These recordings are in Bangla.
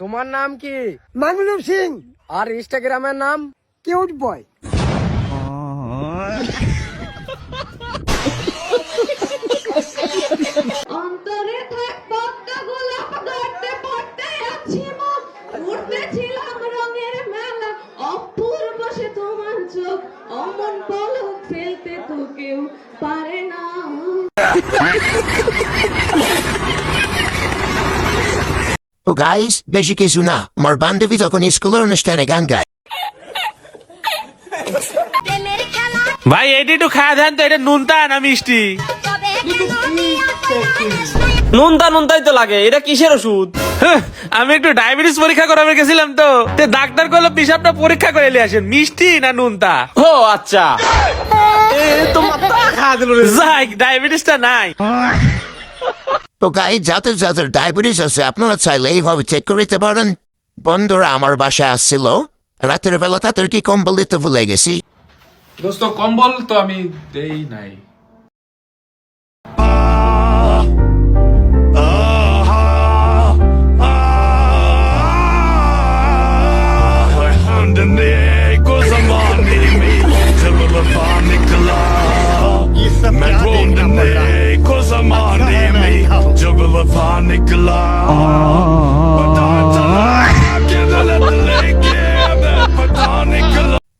তোমার নাম কি? মানব সিং। আর ইনস্টাগ্রামের নাম? Cute boy. অন্তরে থাক পদ্মা গোলাপ গড়তে পড়তে আছি মা। উঠতেছিলাম রঙের মেলা। অপূর্ব সে তোমার চোখ। অমন পলক ফেলতে তো কেউ পারে না। ও গাইস বেশি কিছু না আমার বান্ধবী তখন স্কুলের অনুষ্ঠানে গান গায় ভাই এটি একটু খাওয়া দেন তো এটা নুনতা না মিষ্টি? নুনতা নুনতাই তো লাগে এটা কিসের ওষুধ? হ্যাঁ, আমি একটু ডায়াবেটিস পরীক্ষা করাবে গেছিলাম তো। তে ডাক্তার করল পিসাবটা পরীক্ষা করে নিয়ে আসেন মিষ্টি না নুনতা? ও আচ্ছা। এ তো মাথা খাওয়া দিল ডায়াবেটিসটা নাই। তো গাই যাদের যাদের ডায়াবেটিস আছে আপনারা চাইলে এইভাবে চেক করিতে পারেন বন্ধুরা আমার বাসায় আসছিল রাতের বেলা তাদের কি কম্বল দিতে ভুলে গেছি দোস্ত, কম্বল তো আমি দেই নাই।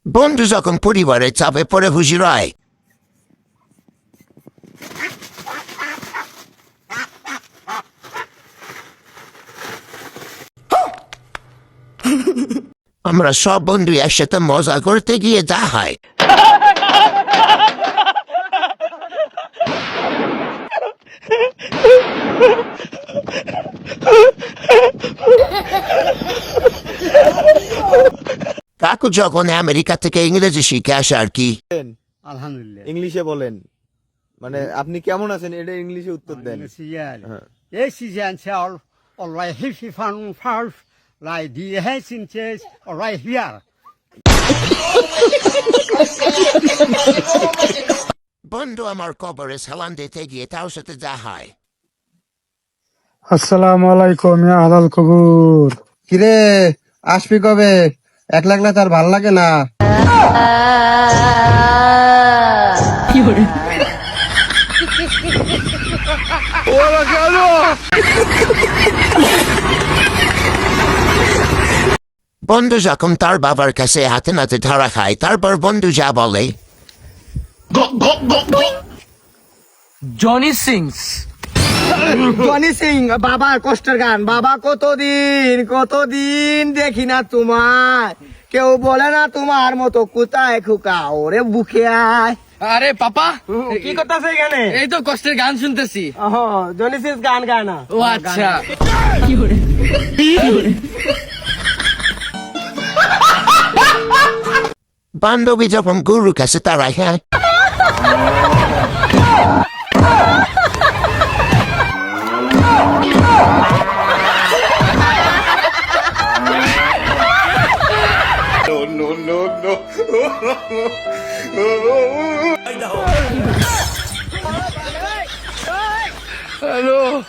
বন্ধু যখন পরিবারে চাপে পড়ে হুজিরায় আমরা সব বন্ধু একসাথে মজা করতে গিয়ে যা হয়। কাকু যখন আমেরিকা থেকে ইংরেজি শিখে আসে আর কি। আলহামদুলিল্লাহ। ইংলিশে বলেন। মানে আপনি কেমন আছেন? এটা ইংলিশে উত্তর দেন। সিয়াল এই সিজন চাল অলরাইট হিফি ফান ফার্স্ট লাই দি হে সিনচেস অলরাইট হিয়ার বন্ধু আমার কবরে সালাম দিতে গিয়ে তার সাথে যা হয়। আসসালামু আলাইকুম ইয়া আলাল কবুর। কিরে আসবি কবে? এক লাখ না তার ভালো লাগে না। বন্ধু যখন তার বাবার কাছে হাতে নাতে ধরা খায় তারপর বন্ধু যা বলে। Johnny sings. জনি সিং বাবার কষ্টের গান। বাবা কতদিন কতদিন দেখি না তোমার কেউ বলে না তোমার মতো কোথায় খুকা ওরে বুকে আয়। আরে পাপা কি করতেছে এখানে? এই তো কষ্টের গান শুনতেছি। জনি সিং গান গায় না। ও আচ্ছা। বান্ধবী যখন গুরুর কাছে তারাই হ্যাঁ। Hello.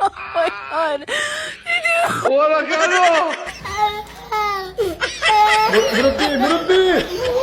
oh my god. Wala ka no. Murabbi, murabbi.